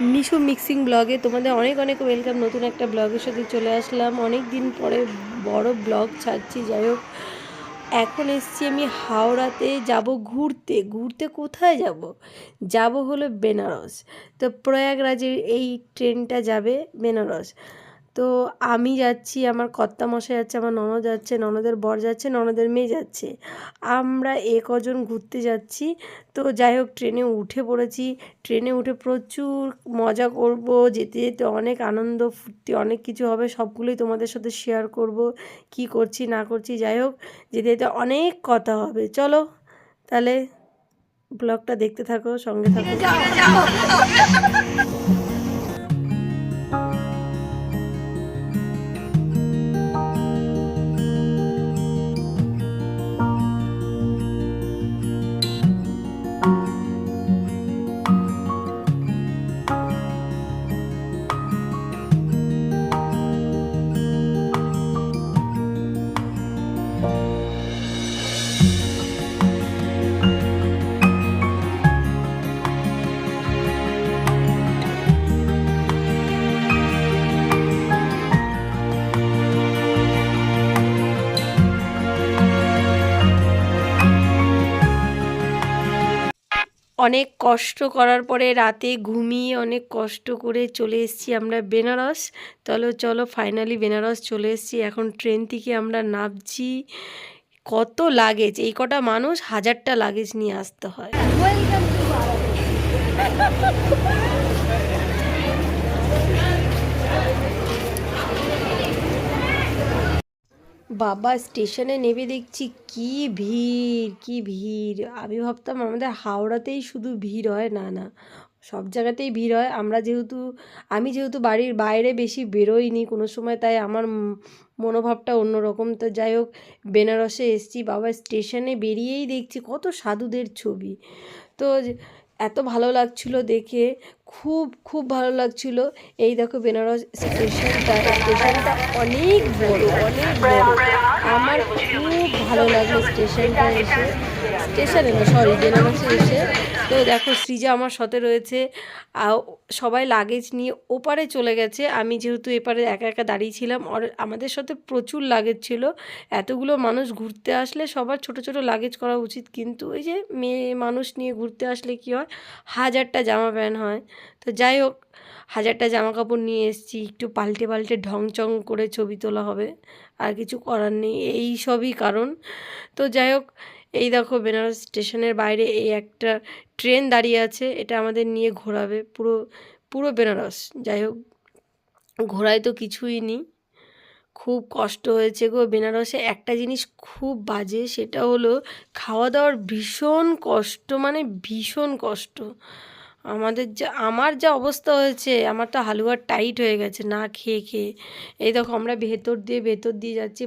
Nishu mixing ব্লগে তোমাদের অনেক অনেক ওয়েলকাম। নতুন একটা ব্লগের সাথে চলে আসলাম। অনেক দিন পরে বড় ব্লগ ছাড়ছি। যাই হোক, এখন এসছি আমি হাওড়াতে। যাব ঘুরতে। ঘুরতে কোথায় যাব? যাব হলো বেনারস। তো প্রয়াগরাজের এই ট্রেনটা যাবে বেনারস। তো আমি যাচ্ছি, আমার কর্তা মশাই যাচ্ছে, আমার ননদ যাচ্ছে, ননদের বর যাচ্ছে, ননদের মেয়ে যাচ্ছে। আমরা এ কজন ঘুরতে যাচ্ছি। তো যাই হোক, ট্রেনে উঠে পড়েছি। ট্রেনে উঠে প্রচুর মজা করব, যেতে যেতে অনেক আনন্দ, ফুর্তি, অনেক কিছু হবে। সবগুলোই তোমাদের সাথে শেয়ার করব, কি করছি, না করছি। যাই হোক, যেতে যেতে অনেক কথা হবে। চলো, তাহলে ব্লগটা দেখতে থাকো, সঙ্গে থাকো। অনেক কষ্ট করার পরে রাতে ঘুমিয়ে অনেক কষ্ট করে চলে এসেছি আমরা বেনারস। চলো চলো ফাইনালি বেনারস চলে এসেছি। এখন ট্রেন থেকে আমরা নামছি। কত লাগেজ এই কটা মানুষ হাজারটা লাগেজ নিয়ে আসতে হয়। বাবা স্টেশনে নেমে দেখছি, কি ভিড় কি ভিড়। আমি ভাবতাম আমাদের হাওড়াতেই শুধু ভিড় হয়, না না। সব জায়গাতেই ভিড় হয়। আমরা যেহেতু, আমি যেহেতু বাড়ির বাইরে বেশি বেরোইনি কোনো সময়, তাই আমার মনোভাবটা অন্যরকম। তো যাই হোক, বেনারসে এসছি, বাবা স্টেশনে বেরিয়েই দেখছি কত সাধুদের ছবি। তো এত ভালো লাগছিল দেখে, খুব খুব ভালো লাগছিল। এই দেখো বেনারস স্টেশনটা স্টেশনটা অনেক বড় অনেক বড়। আমার খুব ভালো লাগল স্টেশনটা এসে। স্টেশনে না সরি বেনারসে এসে তো দেখো সৃজা আমার সাথে রয়েছে। সবাই লাগেজ নিয়ে ওপারে চলে গেছে। আমি যেহেতু এপারে একা একা দাঁড়িয়েছিলাম আর আমাদের সাথে প্রচুর লাগেজ ছিল। এতগুলো মানুষ ঘুরতে আসলে সবার ছোট ছোট লাগেজ করা উচিত। কিন্তু ওই যে মেয়ে মানুষ নিয়ে ঘুরতে আসলে কি হয়? হাজারটা জামা প্যান্ট হয়। তো যাই হোক, হাজারটা জামা কাপড় নিয়ে এসেছি। একটু পাল্টে পাল্টে ঢং চং করে ছবি তোলা হবে। আর কিছু করার নেই। এই সবই কারণ। তো যাই হোক এই দেখো বেনারস স্টেশনের বাইরে এই একটা ট্রেন দাঁড়িয়ে আছে, এটা আমাদের নিয়ে ঘোরাবে পুরো পুরো বেনারস। যাই হোক, ঘোরায় তো কিছুই নেই। খুব কষ্ট হয়েছে গো বেনারসে। একটা জিনিস খুব বাজে, সেটা হলো খাওয়া দাওয়ার ভীষণ কষ্ট মানে ভীষণ কষ্ট। আমাদের যা, আমার যা অবস্থা হয়েছে, আমার তো হালুয়া টাইট হয়ে গেছে, না খেয়ে খেয়ে। এই দেখো, আমরা ভেতর দিয়ে ভেতর দিয়ে যাচ্ছি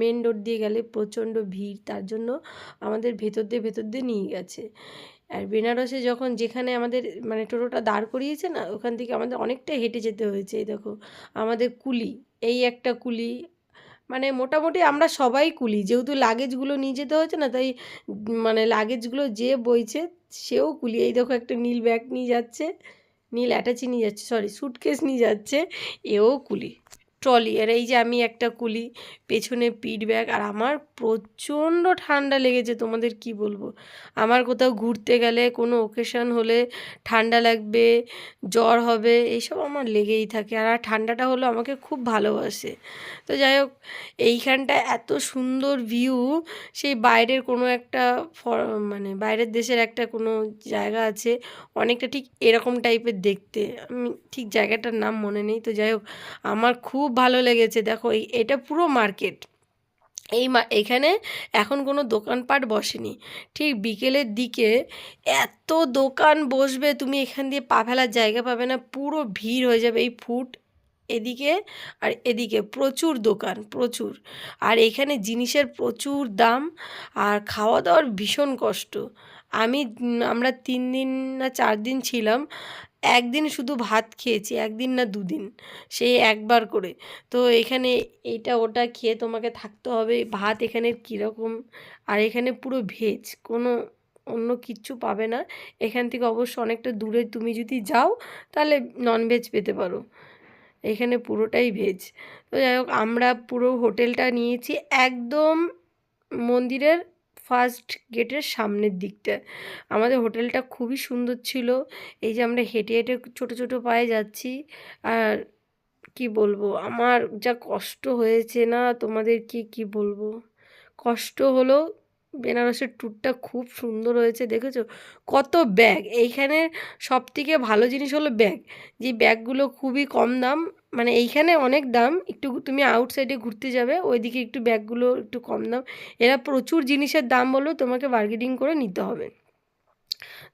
মেন রোড দিয়ে গেলে প্রচণ্ড ভিড়, তার জন্য আমাদের ভেতর দিয়ে ভেতর দিয়ে নিয়ে গেছে। আর বেনারসে যখন যেখানে আমাদের মানে টোটোটা দাঁড় করিয়েছে না, ওখান থেকে আমাদের অনেকটা হেঁটে যেতে হয়েছে, এই দেখো। আমাদের কুলি, এই একটা কুলি মানে মোটামুটি আমরা সবাই কুলি। যেহেতু লাগেজগুলো নিয়ে যেতে হচ্ছে না, তাই মানে লাগেজগুলো যে বইছে, সেও কুলি। এই দেখো একটা নীল ব্যাগ নিয়ে যাচ্ছে, নীল অ্যাটাচি নিয়ে যাচ্ছে সরি সুটকেস নিয়ে যাচ্ছে, এও কুলি। ট্রলি, আর এই যে আমি একটা কুলি, পেছনে পিঠ ব্যাগ, আর আমার প্রচণ্ড ঠান্ডা লেগেছে, তোমাদের কি বলব? আমার কোথাও ঘুরতে গেলে কোনো ওকেশন হলে ঠান্ডা লাগবে, জ্বর হবে, এইসব আমার লেগেই থাকে, আর ঠান্ডাটা হলো আমাকে খুব ভালোবাসে। তো যাই হোক এইখানটা এত সুন্দর ভিউ সেই বাইরের কোনো একটা মানে বাইরের দেশের একটা কোনো জায়গা আছে, অনেকটা ঠিক এরকম টাইপের দেখতে আমি ঠিক জায়গাটার নাম মনে নেই, তো যাই হোক, আমার খুব ভালো লেগেছে। দেখো এটা পুরো মার্কেট। এই মা, এখানে এখন কোনো দোকানপাট বসেনি। ঠিক বিকেলের দিকে এত দোকান বসবে, তুমি এখান দিয়ে পা ফেলার জায়গা পাবে না, পুরো ভিড় হয়ে যাবে। এই ফুট এদিকে আর এদিকে প্রচুর দোকান, প্রচুর। আর এখানে জিনিসের প্রচুর দাম আর খাওয়া দাওয়ার ভীষণ কষ্ট। আমি, আমরা তিন দিন না চার দিন ছিলাম একদিন শুধু ভাত খেয়েছি, একদিন না দুদিন, সেই একবার করে। তো এখানে এটা ওটা খেয়ে তোমাকে থাকতে হবে, ভাত এখানে কীরকম, আর এখানে পুরো ভেজ কোনো অন্য কিচ্ছু পাবে না। এখান থেকে অবশ্য অনেকটা দূরে তুমি যদি যাও, তাহলে ননভেজ পেতে পারো। এখানে পুরোটাই ভেজ তো যাই হোক, আমরা পুরো হোটেলটা নিয়েছি, একদম মন্দিরের ফার্স্ট গেটের সামনের দিকটা। আমাদের হোটেলটা খুবই সুন্দর ছিল। এই যে আমরা হেঁটে হেঁটে ছোটো ছোটো পায়ে যাচ্ছি। আর কি বলব, আমার যা কষ্ট হয়েছে না, তোমাদেরকে কি বলব? কষ্ট হলো বেনারসের ট্যুরটা খুব সুন্দর হয়েছে, দেখেছ? কত ব্যাগ এইখানে সব থেকে ভালো জিনিস হলো ব্যাগ যে ব্যাগগুলো খুবই কম দাম মানে এইখানে অনেক দাম। একটু তুমি আউটসাইডে ঘুরতে যাবে, ওইদিকে একটু ব্যাগগুলো একটু কম দাম। এরা প্রচুর জিনিসের দাম বললেও তোমাকে বার্গেনিং করে নিতে হবে।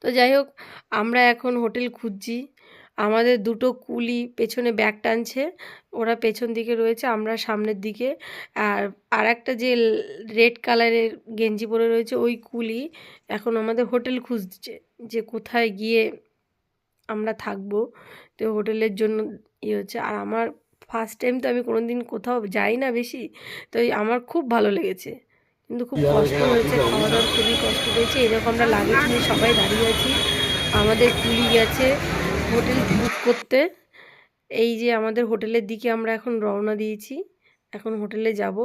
তো যাই হোক, আমরা এখন হোটেল খুঁজছি। আমাদের দুটো কুলি পেছনে ব্যাগ টানছে, ওরা পেছন দিকে রয়েছে, আমরা সামনের দিকে। আর আর একটা যে রেড কালারের গেঞ্জি পরে রয়েছে, ওই কুলি এখন আমাদের হোটেল খুঁজছে যে কোথায় গিয়ে আমরা থাকব। তো হোটেলের জন্য ইয়ে হচ্ছে আর আমার ফার্স্ট টাইম তো আমি কোনো দিন কোথাও যাই না বেশি, তো আমার খুব ভালো লেগেছে। কিন্তু খুব কষ্ট হয়েছে খাওয়া দাওয়ার খুবই কষ্ট হয়েছে এরকম আমরা লাগেজ সবাই দাঁড়িয়ে আছি। আমাদের কুলি গেছে হোটেল বুক করতে। এই যে আমাদের হোটেলের দিকে আমরা এখন রওনা দিয়েছি, এখন হোটেলে যাব।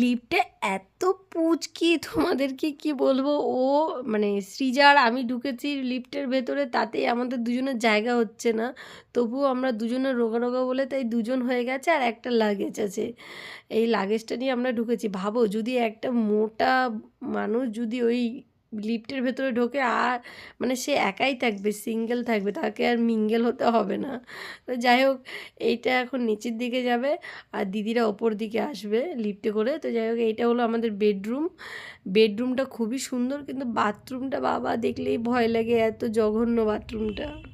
লিফটে এত পুচকি তোমাদেরকে কি বলব? ও মানে সৃজার আমি ঢুকেছি লিফটের ভেতরে, তাতেই আমাদের দুজনের জায়গা হচ্ছে না। তবুও আমরা দুজনের রোগা রোগা বলে তাই দুজন হয়ে গেছে আর একটা লাগেজ আছে। এই লাগেজটা নিয়ে আমরা ঢুকেছি। ভাবো, যদি একটা মোটা মানুষ যদি ওই লিফটের ভেতরে ঢোকে আর মানে সে একাই থাকবে, সিঙ্গেল থাকবে, তাকে আর মিঙ্গেল হতে হবে না। তো যাই হোক, এইটা এখন নিচের দিকে যাবে আর দিদিরা ওপর দিকে আসবে লিফটে করে। তো যাই হোক, এইটা হলো আমাদের বেডরুম। বেডরুমটা খুবই সুন্দর, কিন্তু বাথরুমটা বাবা দেখলেই ভয় লাগে এত জঘন্য বাথরুমটা।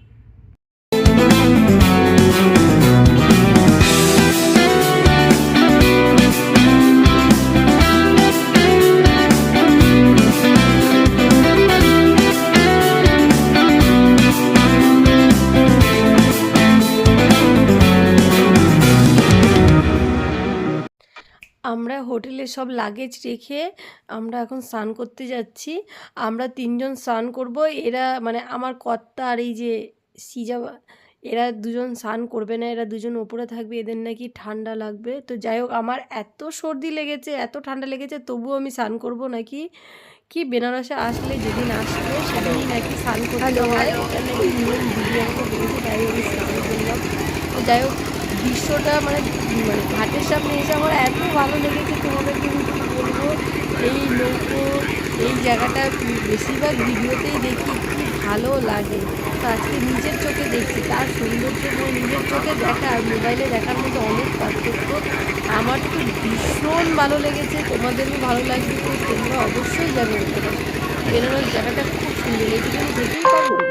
আমরা হোটেলে সব লাগেজ রেখে আমরা এখন স্নান করতে যাচ্ছি। আমরা তিনজন স্নান করব। এরা মানে আমার কর্তা আর এই যে সিজা এরা দুজন স্নান করবে না এরা দুজন ওপরে থাকবে এদের নাকি ঠান্ডা লাগবে। তো যাই হোক আমার এত সর্দি লেগেছে এত ঠান্ডা লেগেছে তবুও আমি স্নান করব নাকি? কি বেনারসে আসলে যেদিন আসবে সেদিনই নাকি স্নান করতে হয় এটা নাকি নিয়ম দিদি আমাকে বলেছে তাই আমি স্নান করলাম। তো যাই হোক দৃশ্যটা মানে মানে ঘাটের সামনে এসে আমার এত ভালো লেগেছে তোমাদেরকে কিন্তু বলব? এই নৌকো এই জায়গাটা বেশিরভাগ ভিডিওতেই দেখি, কি ভালো লাগে। তো আজকে নিজের চোখে দেখছি, তার সৌন্দর্য নিয়ে নিজের চোখে দেখা আর মোবাইলে দেখার মতো অনেক পার্থক্য। আমার তো ভীষণ ভালো লেগেছে, তোমাদেরও ভালো লাগবে, তো তোমরা অবশ্যই যাবে বেনারস জায়গাটা খুব সুন্দর এইটুকু আমি যেতেই পারব।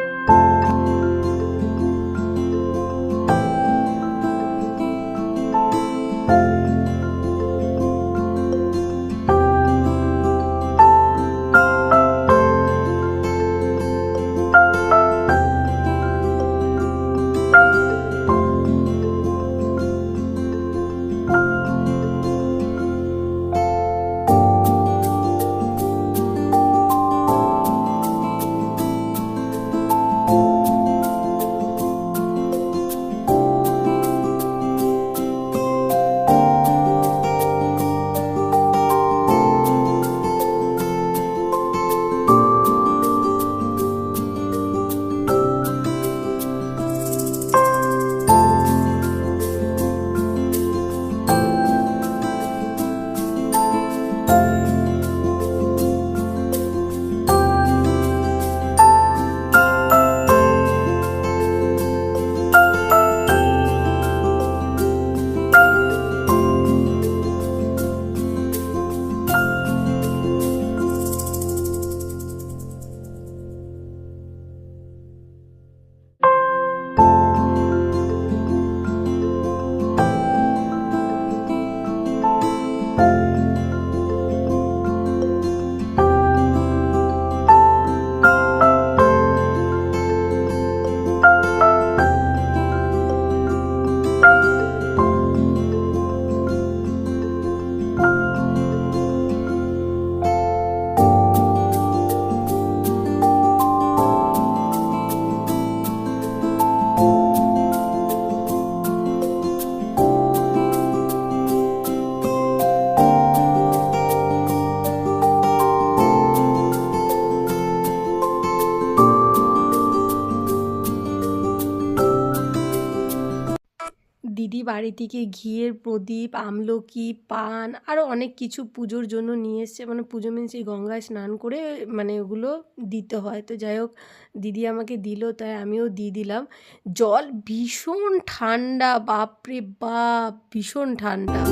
থেকে ঘিয়ের প্রদীপ, আমলকি, পান আরও অনেক কিছু পুজোর জন্য নিয়ে এসছে। মানে পুজো মিন্স এই গঙ্গায় স্নান করে মানে ওগুলো দিতে হয়। তো যাই হোক, দিদি আমাকে দিল, তাই আমিও দিয়ে দিলাম। জল ভীষণ ঠান্ডা, বাপরে বাপ, ভীষণ ঠান্ডা।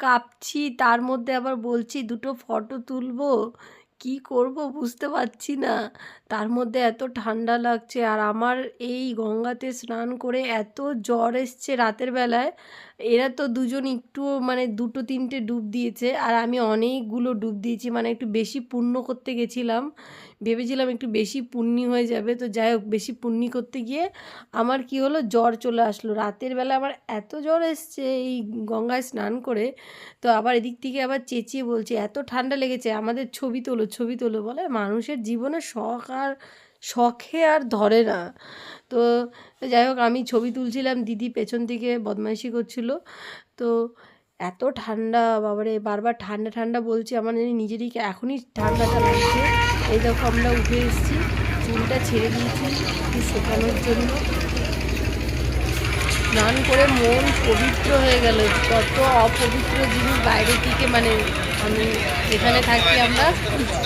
কাঁপছি, তার মধ্যে আবার বলছি, দুটো ফটো তুলবো? কি করব বুঝতে পারছি না। তার মধ্যে এত ঠান্ডা লাগছে আর আমার এই গঙ্গাতে স্নান করে এত জ্বর এসছে রাতের বেলায়। এরা তো দুজন একটু মানে দুটো তিনটে ডুব দিয়েছে আর আমি অনেকগুলো ডুব দিয়েছি মানে একটু বেশি পূর্ণ করতে গেছিলাম। ভেবেছিলাম একটু বেশি পুণ্যি হয়ে যাবে, তো যাই হোক বেশি পুণ্যি করতে গিয়ে আমার কি হলো, জ্বর চলে আসলো। রাতের বেলা আমার এত জ্বর এসছে এই গঙ্গায় স্নান করে, তো আবার এদিক থেকে আবার চেঁচিয়ে বলছে, এত ঠান্ডা লেগেছে, আমাদের ছবি তোলো ছবি তোলো। বলে মানুষের জীবনে শখ আর, শখে আর ধরে না। তো যাই হোক আমি ছবি তুলছিলাম, দিদি পেছন থেকে বদমাইশি করছিল। তো এত ঠান্ডা, বাবারে, বারবার ঠান্ডা ঠান্ডা বলছি, আমার নিজেরই এখনই ঠান্ডাটা লাগছে। এই দেখো আমরা উঠে এসেছি। চুলটা ছেড়ে দিয়েছি একটু শুকানোর জন্য। স্নান করে মন পবিত্র হয়ে গেল। কত অপবিত্র জিনিস বাইরে থেকে মানে আমি যেখানে থাকি আমরা,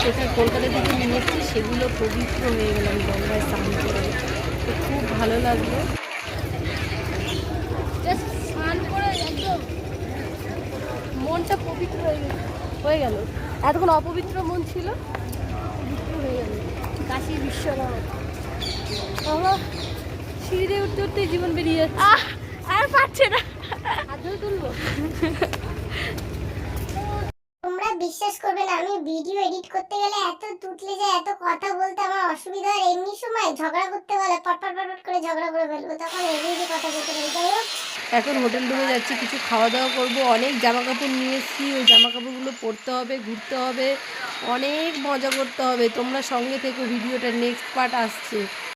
সেখানে কলকাতা থেকে নিয়ে এসেছি, সেগুলো পবিত্র হয়ে গেলাম গঙ্গায় স্নান করে। তো খুব ভালো লাগল। মনটা পবিত্র হয়ে গেল। এতক্ষণ অপবিত্র মন ছিল? হয়ে গেল কাশী বিশ্বনাথ। বাবা সিঁড়ি উঠতে উঠতেই জীবন বেরিয়ে যাচ্ছে। আহ আর পাচ্ছে না। হাত ধরে তুলবো? বিশ্বাস করবে না আমি ভিডিও এডিট করতে গেলে এত তুতলে যায়, এত কথা বলতে আমার অসুবিধা হয়। এমনি সময় ঝগড়া করতে বলে পটপট পটপট করে ঝগড়া করে ফেলব, তখন এমনি কথা বলতে পারি। যাই হোক। এখন হোটেল রুমে যাচ্ছি, কিছু খাওয়া দাওয়া করব। অনেক জামা কাপড় নিয়ে এসেছি, ওই জামা কাপড়গুলো পরতে হবে, ঘুরতে হবে। অনেক মজা করতে হবে। তোমরা সঙ্গে থেকে ভিডিওটা নেক্সট পার্ট আসছে।